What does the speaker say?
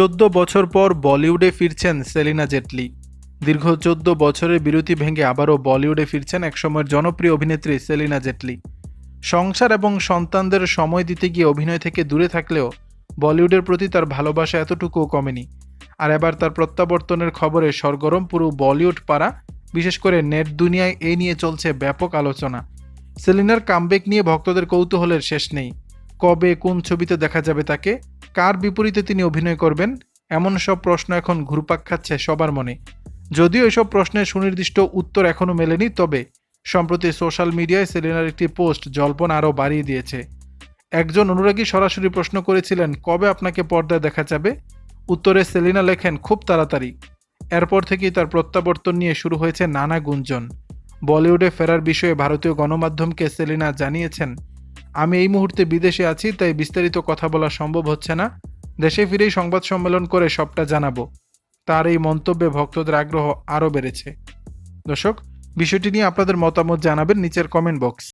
চোদ্দ বছর পর বলিউডে ফিরছেন সেলিনা জেটলি। দীর্ঘ চোদ্দ বছরের বিরতি ভেঙে আবারও বলিউডে ফিরছেন একসময়ের জনপ্রিয় অভিনেত্রী সেলিনা জেটলি। সংসার এবং সন্তানদের সময় দিতে গিয়ে অভিনয় থেকে দূরে থাকলেও বলিউডের প্রতি তার ভালোবাসা এতটুকুও কমেনি। আর এবার তার প্রত্যাবর্তনের খবরে সরগরম পুরো বলিউড পাড়া, বিশেষ করে নেট দুনিয়ায় এ নিয়ে চলছে ব্যাপক আলোচনা। সেলিনার কামব্যাক নিয়ে ভক্তদের কৌতূহলের শেষ নেই। কবে কোন ছবিতে দেখা যাবে তাকে? কার বিপরীতে তিনি অভিনয় করবেন? এমন সব প্রশ্ন এখন ঘুরপাক খাচ্ছে সবার মনে। যদিও এসব প্রশ্নের সুনির্দিষ্ট উত্তর এখনও মেলেনি, তবে সম্প্রতি সোশ্যাল মিডিয়ায় সেলিনার একটি পোস্ট জল্পনা আরও বাড়িয়ে দিয়েছে। একজন অনুরাগী সরাসরি প্রশ্ন করেছিলেন, কবে আপনাকে পর্দায় দেখা যাবে? উত্তরে সেলিনা লেখেন, খুব তাড়াতাড়ি। এরপর থেকেই তার প্রত্যাবর্তন নিয়ে শুরু হয়েছে নানা গুঞ্জন। বলিউডে ফেরার বিষয়ে ভারতীয় গণমাধ্যমকে সেলিনা জানিয়েছেন আমি এই মুহূর্তে বিদেশে আছি, তাই বিস্তারিত কথা বলা সম্ভব হচ্ছে না। দেশে ফিরেই সংবাদ সম্মেলন করে সবটা জানাব। তার এই মন্তব্যে ভক্তদের আগ্রহ আরও বেড়েছে। দর্শক, বিষয়টি নিয়ে আপনাদের মতামত জানাবেন নিচের কমেন্ট বক্স